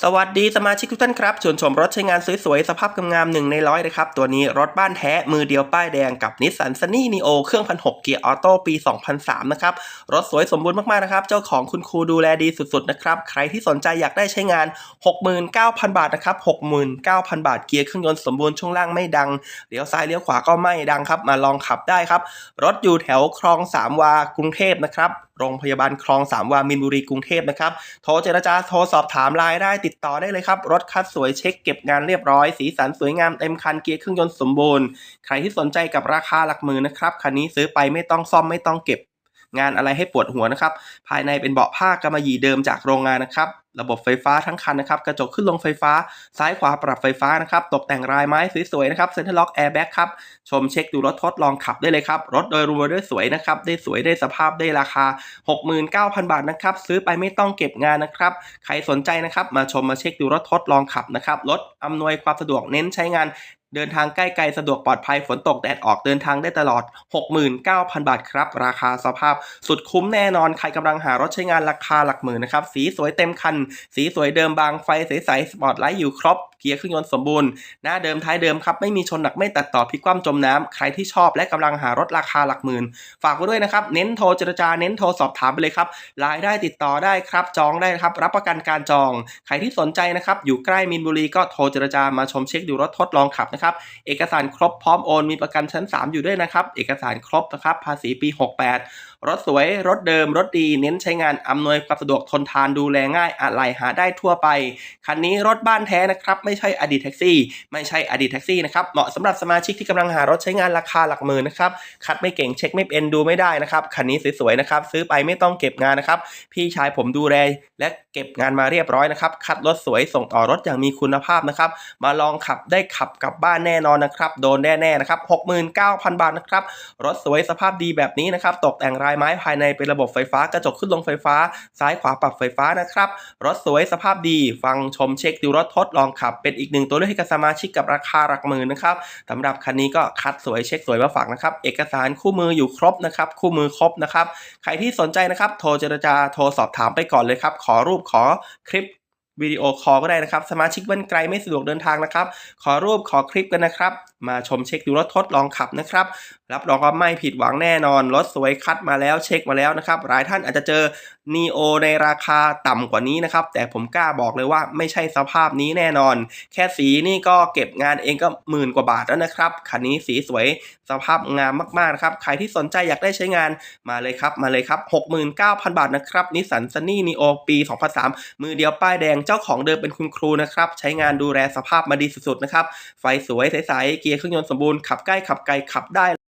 สวัสดีสมาชิกทุกท่านครับชวนชมรถใช้งานสวยๆ สภาพงามๆหนึ่งในร้อยนะครับ ตัวนี้รถบ้านแท้มือเดียวป้ายแดงกับนิสสันซันนี่นีโอเครื่องพันหกเกียร์ออโต้ปี 2003 นะครับ รถสวยสมบูรณ์มากๆนะครับ เจ้าของคุณครูดูแลดีสุดๆนะครับ ใครที่สนใจอยากได้ใช้งาน 69,000 บาทนะครับ 69,000 บาทเกียร์เครื่องยนต์สมบูรณ์ช่วงล่างไม่ดังเลี้ยวซ้ายเลี้ยวขวาก็ไม่ดังครับ มาลองขับได้ครับรถอยู่แถวคลองสามวากรุงเทพนะครับโรงพยาบาลคลองสามวามินบุรีกรุงเทพนะครับโทรเจรจาโทรสอบถามรายได้ติดต่อได้เลยครับ รถคัดสวยเช็คเก็บงานเรียบร้อย สีสันสวยงามเต็มคันเกียร์เครื่องยนต์สมบูรณ์ ใครที่สนใจกับราคาหลักหมื่นนะครับ คันนี้ซื้อไปไม่ต้องซ่อมไม่ต้องเก็บ งานอะไรให้ปวดหัวนะครับ ภายในเป็นเบาะผ้ากำมะหยี่เดิมจากโรงงานนะครับ ระบบไฟฟ้าทั้งคันนะครับ กระจกขึ้นลงไฟฟ้า ซ้ายขวาปรับไฟฟ้านะครับ ตกแต่งรายไม้สวยๆนะครับ เซ็นทรัลล็อกแอร์แบ็กครับ ชมเช็คดูรถทดลองขับได้เลยครับ รถโดยรวมด้วยสวยนะครับ ได้สวยได้สภาพได้ราคา 69,000 บาทนะครับ ซื้อไปไม่ต้องเก็บงานนะครับ ใครสนใจนะครับ มาชมมาเช็คดูรถทดลองขับนะครับ รถอำนวยความสะดวกเน้นใช้งาน เดินทางใกล้ไกลสะดวกปลอดภัยฝนตกแดดออกเดินทางได้ตลอด 69,000 บาทครับ ราคาสภาพสุดคุ้มแน่นอน ใครกำลังหารถใช้งานราคาหลักหมื่นนะครับ สีสวยเต็มคัน สีสวยเดิมบางไฟใสๆสปอร์ตไลท์อยู่ครบ เกียร์เครื่องยนต์สมบูรณ์ หน้าเดิมท้ายเดิมครับ ไม่มีชนหนักไม่ตัดต่อพลิกคว่ำจมน้ำใครที่ชอบและกำลังหารถราคาหลักหมื่น ฝากไว้ด้วยนะครับ เน้นโทรเจรจา เน้นโทรสอบถามไปเลยครับรายได้ติดต่อได้ครับ จองได้ครับ รับประกันการจอง ใครที่สนใจนะครับ อยู่ใกล้มินบุรีก็โทรเจรจา มาชมเช็คดูรถทดลองขับนะครับ เอกสารครบพร้อมโอน มีประกันชั้น 3 อยู่ด้วยนะครับ เอกสารครบนะครับ ภาษีปี 68 รถสวย รถเดิม รถดี เน้นใช้งาน อำนวยความสะดวก ทนทาน ดูแลง่าย อะไรหาได้ทั่วไป คันนี้รถบ้านแท้นะครับ ไม่ม่ใช่อดีตแท็กซี่ไม่ใช่อดีตแท็กซี่นะครับเหมาะสำหรับสมาชิกที่กำลังหารถใช้งานราคาหลักหมื่นนะครับคัดไม่เก่งเช็คไม่เป็นดูไม่ได้นะครับคันนี้สวยๆนะครับซื้อไปไม่ต้องเก็บงานนะครับพี่ชายผมดูแลและเก็บงานมาเรียบร้อยนะครับคัดรถสวยส่งต่อรถอย่างมีคุณภาพนะครับมาลองขับได้ขับกลับบ้านแน่นอนนะครับโดนแน่ๆนะครับ69,000 บาทนะครับรถสวยสภาพดีแบบนี้นะครับตกแต่งรายไม้ภายในเป็นระบบไฟฟ้ากระจกขึ้นลงไฟฟ้า ซ้ายขวาปรับไฟฟ้านะครับรถสวยสภาพดี ฟังชมเช็คดูรถทดลองขับเป็นอีกหนึ่งตัวเลือกให้กับสมาชิกกับราคาหลักหมื่นนะครับสำหรับคันนี้ก็คัดสวยเช็คสวยมาฝากนะครับ เอกสารคู่มืออยู่ครบนะครับ คู่มือครบนะครับ ใครที่สนใจนะครับ โทรเจรจาโทรสอบถามไปก่อนเลยครับ ขอรูปขอคลิปวิดีโอคอลก็ได้นะครับ สมาชิกบ้านไกลไม่สะดวกเดินทางนะครับ ขอรูปขอคลิปกันนะครับ มาชมเช็คดูรถทดลองขับนะครับ รับรองว่าไม่ผิดหวังแน่นอนรถสวยคัดมาแล้วเช็คมาแล้วนะครับ หลายท่านอาจจะเจอนีโอในราคาต่ำกว่านี้นะครับ แต่ผมกล้าบอกเลยว่าไม่ใช่สภาพนี้แน่นอน แค่สีนี่ก็เก็บงานเองก็หมื่นกว่าบาทแล้วนะครับ คันนี้สีสวยสภาพงามมากๆนะครับ ใครที่สนใจอยากได้ใช้งานมาเลยครับ มาเลยครับ 69,000 บาทนะครับนิสสันซันนี่นีโอปี 2003 มือเดียวป้ายแดงเจ้าของเดิมเป็นคุณครูนะครับ ใช้งานดูแลสภาพมาดีสุดๆนะครับ ไฟสวยใสๆเกียร์เครื่องยนต์สมบูรณ์ขับใกล้ขับไกลขับได้